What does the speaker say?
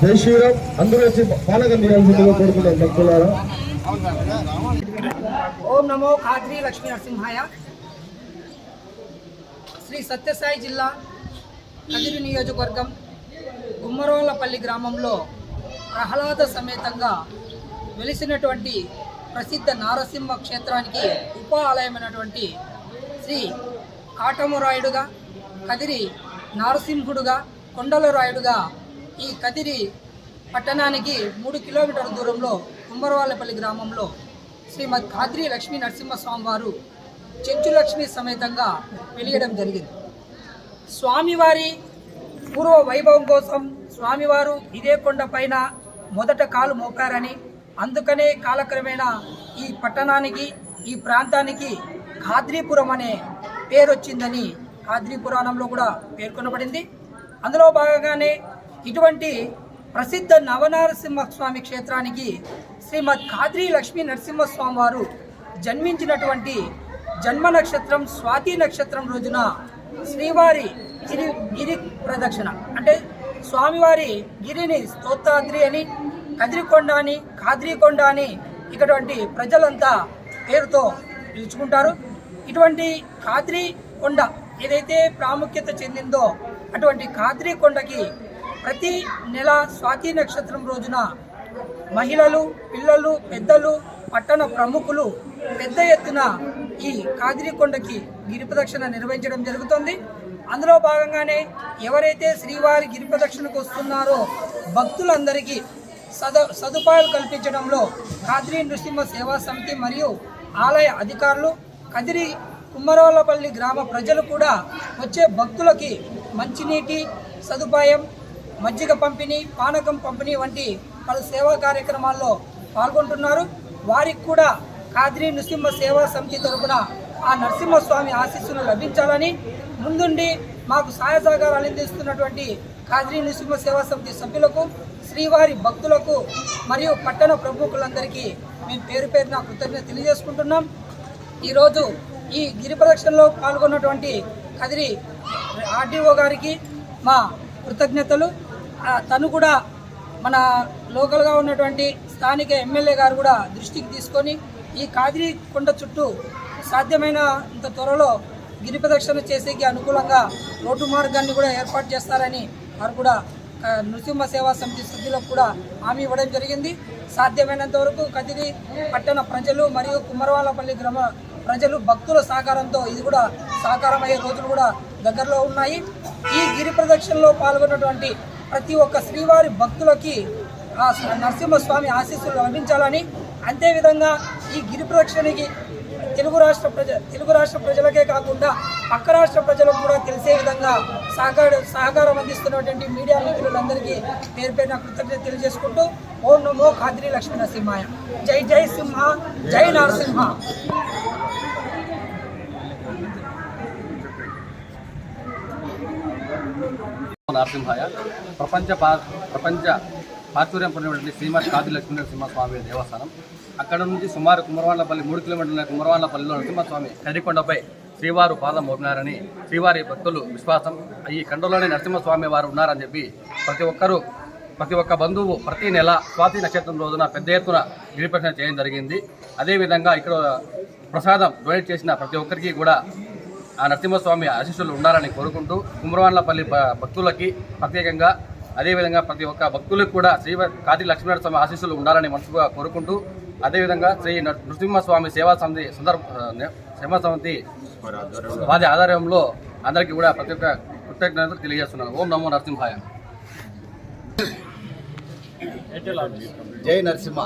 జై శ్రీరామ్. అందరూ వచ్చి పానకం తీయాల్సిందిగా భక్తులారా. ఓం నమో ఖాద్రి లక్ష్మీ నరసింహాయ. శ్రీ సత్యసాయి జిల్లా కదిరి నియోజకవర్గం గుమ్మరోలపల్లి గ్రామంలో ప్రహ్లాద సమేతంగా వెలిసినటువంటి ప్రసిద్ధ నారసింహ క్షేత్రానికి ఉప ఆలయమైనటువంటి శ్రీ కాటమురాయుడుగా కదిరి నారసింహుడుగా కొండలరాయుడుగా ఈ కదిరి పట్టణానికి మూడు కిలోమీటర్ల దూరంలో కుమ్మరవాళ్ళపల్లి గ్రామంలో శ్రీమద్ ఖాద్రి లక్ష్మీ నరసింహస్వామి వారు చెంచులక్ష్మి సమేతంగా వెలియడం జరిగింది. స్వామివారి పూర్వ వైభవం కోసం స్వామివారు ఇదే కొండ పైన మొదట కాలు మోపారని అందుకనే కాలక్రమేణా ఈ పట్టణానికి ఈ ప్రాంతానికి ఖాద్రీపురం అనే పేరు వచ్చిందని ఖాద్రీ పురాణంలో కూడా పేర్కొనబడింది. అందులో భాగంగానే ఇటువంటి ప్రసిద్ధ నవనరసింహస్వామి క్షేత్రానికి శ్రీమద్ కాద్రీ లక్ష్మీ నరసింహస్వామి వారు జన్మించినటువంటి జన్మ నక్షత్రం స్వాతి నక్షత్రం రోజున శ్రీవారి గిరి గిరి ప్రదక్షిణ. అంటే స్వామివారి గిరిని స్తోత్రాద్రి అని కదిరికొండ అని కాద్రికొండ అని ఇటువంటి ప్రజలంతా పేరుతో పిలుచుకుంటారు. ఇటువంటి కాద్రి కొండ ఏదైతే ప్రాముఖ్యత చెందిందో అటువంటి కాద్రి కొండకి ప్రతి నెల స్వాతి నక్షత్రం రోజున మహిళలు పిల్లలు పెద్దలు పట్టణ ప్రముఖులు పెద్ద ఎత్తున ఈ కాదిరికొండకి గిరి ప్రదక్షిణ నిర్వహించడం జరుగుతుంది. అందులో భాగంగానే ఎవరైతే శ్రీవారి గిరి ప్రదక్షిణకు వస్తున్నారో భక్తులందరికీ సద సదుపాయాలు కల్పించడంలో కాదిరి నృసింహ సేవా సమితి మరియు ఆలయ అధికారులు కదిరి కుమ్మరోలపల్లి గ్రామ ప్రజలు కూడా వచ్చే భక్తులకి మంచినీటి సదుపాయం మజ్జిగ పంపిణీ పానకం పంపిణీ వంటి పలు సేవా కార్యక్రమాల్లో పాల్గొంటున్నారు. వారికి కూడా కాద్రి నృసింహ సేవా సమితి తరపున ఆ నరసింహస్వామి ఆశీస్సులు లభించాలని ముందుండి మాకు సహాయ సహకారాలు అందిస్తున్నటువంటి కాద్రి నృసింహ సేవా సమితి సభ్యులకు శ్రీవారి భక్తులకు మరియు పట్టణ ప్రముఖులందరికీ మేము పేరు పేరున కృతజ్ఞత తెలియజేసుకుంటున్నాం. ఈరోజు ఈ గిరి ప్రదక్షిణలో పాల్గొన్నటువంటి కదిరి ఆర్డీఓ గారికి మా కృతజ్ఞతలు. తను కూడా మన లోకల్గా ఉన్నటువంటి స్థానిక ఎమ్మెల్యే గారు కూడా దృష్టికి తీసుకొని ఈ కాదిరి కొండ చుట్టూ సాధ్యమైన ఇంత త్వరలో గిరి ప్రదక్షిణ చేసేకి అనుకూలంగా రోడ్డు మార్గాన్ని కూడా ఏర్పాటు చేస్తారని వారు కూడా నృసింహ సేవా సమితి సభ్యులకు కూడా హామీ ఇవ్వడం జరిగింది. సాధ్యమైనంత వరకు కదిరి పట్టణ ప్రజలు మరియు కుమ్మరవాలపల్లి గ్రామ ప్రజలు భక్తుల సహకారంతో ఇది కూడా సహకారం అయ్యే రోజులు కూడా దగ్గరలో ఉన్నాయి. ఈ గిరి ప్రదక్షిణలో పాల్గొన్నటువంటి ప్రతి ఒక్క శ్రీవారి భక్తులకి ఆ నరసింహస్వామి ఆశీస్సులు లభించాలని అంతేవిధంగా ఈ గిరి ప్రదక్షిణకి తెలుగు రాష్ట్ర ప్రజ తెలుగు రాష్ట్ర ప్రజలకే కాకుండా పక్క రాష్ట్ర ప్రజలకు కూడా తెలిసే విధంగా సహకార సహకారం అందిస్తున్నటువంటి మీడియా మిత్రులందరికీ పేరు పేరున కృతజ్ఞత తెలియజేసుకుంటూ ఓం నమో ఖాద్రి లక్ష్మీ నరసింహాయ జై జై సింహ జై నరసింహ. నరసింహాయ ప్రపంచ పా- ప్రపంచ ప్రాచుర్యం పొందినటువంటి శ్రీమతి కాది లక్ష్మీ నరసింహస్వామి దేవస్థానం. అక్కడ నుంచి సుమారు కుమరవాళ్ళపల్లి మూడు కిలోమీటర్ల కుమరవాళ్ళపల్లిలో నరసింహస్వామి కరికొండపై శ్రీవారు పాదం మోపినారని శ్రీవారి భక్తులు విశ్వాసం. ఈ కండలోనే నరసింహస్వామి వారు ఉన్నారని చెప్పి ప్రతి ఒక్కరూ ప్రతి ఒక్క బంధువు ప్రతి నెల స్వాతి నక్షత్రం రోజున పెద్ద ఎత్తున గిరిప్రదక్షిణ చేయడం జరిగింది. అదేవిధంగా ఇక్కడ ప్రసాదం డొనేట్ చేసిన ప్రతి ఒక్కరికి కూడా ఆ నరసింహస్వామి ఆశీస్సులు ఉండాలని కోరుకుంటూ కుమరవాన్లపల్లి భక్తులకి ప్రత్యేకంగా అదేవిధంగా ప్రతి ఒక్క భక్తులకు కూడా శ్రీ కాతి లక్ష్మీనరస్వామి ఆశీస్సులు ఉండాలని మనసుగా కోరుకుంటూ అదేవిధంగా శ్రీ నృసింహస్వామి సేవా సమితి సందర్భ సేవా సమితి వారి ఆధ్వర్యంలో అందరికీ కూడా ప్రతి ఒక్క కృతజ్ఞతలు తెలియజేస్తున్నాను. ఓం నమో నరసింహాయ. జై నరసింహ.